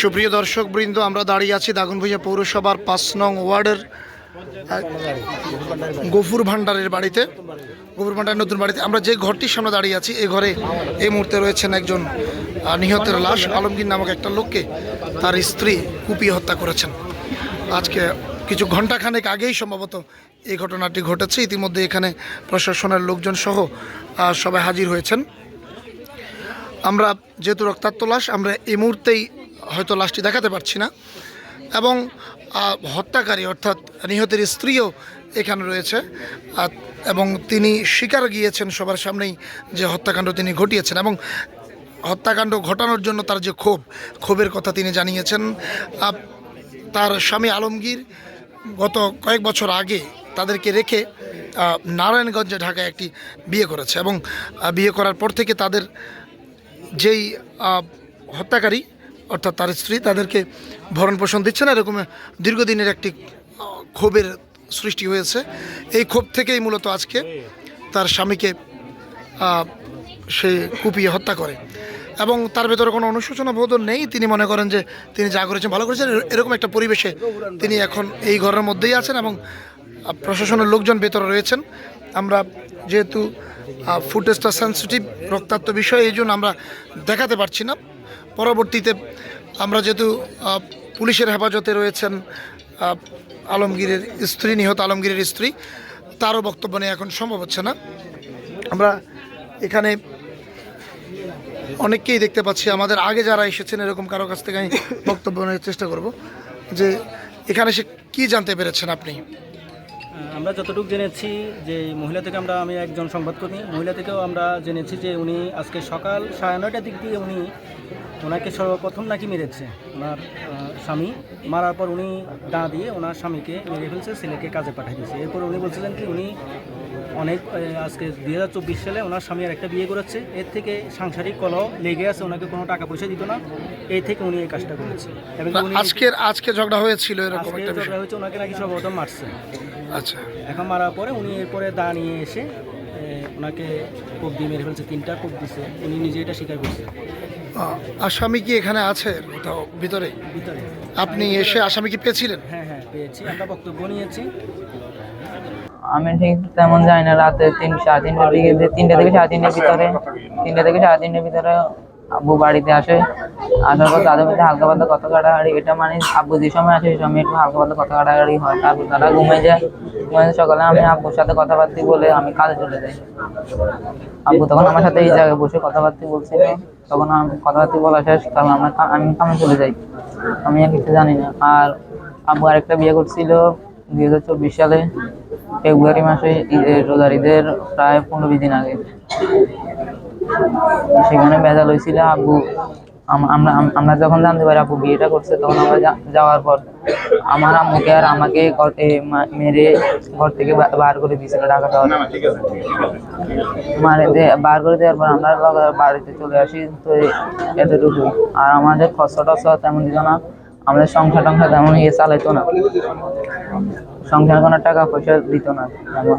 সুপ্রিয় দর্শক বৃন্দ আমরা দাঁড়িয়ে আছি দাগনভূঞা পৌরসভার পাঁচ নং ওয়ার্ডের গফুর ভান্ডারের বাড়িতে, গফুর ভান্ডারের নতুন বাড়িতে। আমরা যে ঘরটির সামনে দাঁড়িয়ে আছি এই ঘরে এই মুহূর্তে রয়েছেন একজন নিহতের লাশ, আলমগীর নামক একটা লোককে তার স্ত্রী কুপিয়ে হত্যা করেছেন। আজকে কিছু ঘন্টাখানেক আগেই সম্ভবত এই ঘটনাটি ঘটেছে। ইতিমধ্যে এখানে প্রশাসনের লোকজন সহ সবাই হাজির হয়েছেন। আমরা যেহেতু রক্তাক্ত লাশ, আমরা এই মুহূর্তেই হয়তো লাশটি দেখাতে পারছি না। এবং হত্যাকারী অর্থাৎ নিহতের স্ত্রীও এখানে রয়েছে। এবং তিনি স্বীকার গিয়েছেন সবার সামনেই যে হত্যাকাণ্ড তিনি ঘটিয়েছেন। এবং হত্যাকাণ্ড ঘটানোর জন্য তার যে ক্ষোভ, ক্ষোভের কথা তিনি জানিয়েছেন। তার স্বামী আলমগীর গত কয়েক বছর আগে তাদেরকে রেখে নারায়ণগঞ্জে ঢাকায় একটি বিয়ে করেছে এবং বিয়ে করার পর থেকে তাদের যেই হত্যাকারী, অর্থাৎ তার স্ত্রী, তাদেরকে ভরণ পোষণ দিচ্ছে না, এরকম দীর্ঘদিনের একটি ক্ষোভের সৃষ্টি হয়েছে। এই ক্ষোভ থেকেই মূলত আজকে তার স্বামীকে সে কুপিয়ে হত্যা করে। এবং তার ভেতরে কোনো অনুশোচনা বোধ নেই। তিনি মনে করেন যে তিনি যা করেছেন, ভালো করেছেন। এরকম একটা পরিবেশে তিনি এখন এই ঘরের মধ্যেই আছেন এবং প্রশাসনের লোকজন ভেতরে রয়েছেন। আমরা যেহেতু ফুটেজটা সেন্সিটিভ রক্তাক্ত বিষয়, এই জন্য আমরা দেখাতে পারছি না। পরবর্তীতে আমরা যেহেতু পুলিশের হেফাজতে রয়েছেন আলমগীরের স্ত্রী, নিহত আলমগীরের স্ত্রী, তারও বক্তব্য নেই এখন সম্ভব হচ্ছে না। আমরা এখানে অনেককেই দেখতে পাচ্ছি। আমাদের আগে যারা এসেছেন, এরকম কারও কাছ থেকে আমি বক্তব্য নেওয়ার চেষ্টা করব যে এখানে সে কি জানতে পেরেছেন আপনি? আমরা যতটুকু জেনেছি যে মহিলা থেকে আমরা, আমি একজন সংবাদকর্মী, মহিলা থেকেও আমরা জেনেছি যে উনি আজকে সকাল সাড়ে নয়টার দিক দিয়ে উনি ওনাকে সর্বপ্রথম নাকি মেরেছে ওনার স্বামী। মারার পর উনি দা দিয়ে ওনার স্বামীকে মেরে ফেলছে ছেলেকে কাজে পাঠিয়ে দিয়েছে। এরপর উনি বলছিলেন কি উনি অনেক আজকে দুই হাজার চব্বিশ সালে ওনার স্বামী আর একটা বিয়ে করেছে। এর থেকে সাংসারিক কলহ লেগে আছে ওনাকে কোনো টাকা পয়সা দিত না। এই থেকে উনি এই কাজটা করেছে। এবং উনি আজকের আজকে ঝগড়া হয়েছিল এরকম একটা ঝগড়া হয়েছে ওনাকে নাকি সর্বপ্রথম মারছে। আচ্ছা। এখন মারার পরে উনি এরপরে দা নিয়ে এসে ওনাকে কোপ দিয়ে মেরে ফেলছে তিনটা কোপ দিছে। উনি নিজে এটা স্বীকার করছে। আসামি কি এখানে আছে কোথাও ভিতরে? ভিতরে। আপনি এসে আসামি কি পেয়েছিলেন? হ্যাঁ হ্যাঁ পেয়েছি। আমরা বক্তব্য নিয়েছি। আমি ঠিক তেমন যাই না রাতে তিন সাড়ে তিনটার দিকে তিনটা থেকে সাড়ে তিনটার ভিতরে তিনটা থেকে সাড়ে তিনটার ভিতরে আব্বু বাড়িতে আসে। আসার পর তাদের মধ্যে হালকা পাতলা কথা কাটাকাটি এটা মানে আব্বু যে সময় আসে সেই সময় একটু হালকা পাতলা কথা কাটাকাটি হয়। তারপর তারা ঘুমিয়ে যায়। যায়। সকালে আমি আব্বুর সাথে কথাবার্তা বলে আমি কাজে চলে যাই। আব্বু তখন আমার সাথে এই জায়গায় বসে কথাবার্তা বলছিল। তখন আমি কথাবার্তা বলা শেষ তখন আমরা আমি কামে চলে যাই। আমি আর কিছু জানি না। আর আব্বু আরেকটা বিয়ে করছিল দুই হাজার চব্বিশ সালে, ফেব্রুয়ারি মাসে ঈদের রোজার ঈদের প্রায় পনেরো বিশ দিন আগে। সেখানে ভেজাল হয়েছিল, আব্বু আমরা আমরা যখন জানতে পারি আব্বু বিয়েটা করছে তখন আমরা যাওয়ার পর আমার আম্মুকে আর আমাকে ঘর- মেরে ঘর থেকে বার করে দিয়েছিল ঢাকা শহরে মারে দিয়ে বার করে দেওয়ার পর আমরা বাড়িতে চলে আসি তো এতটুকু আর আমাদের খরচা টসা তেমন দিত না আমাদের সংসার টংসার তেমন ইয়ে চালাইতো না। সংসার কোনো টাকা পয়সা দিত না। তেমন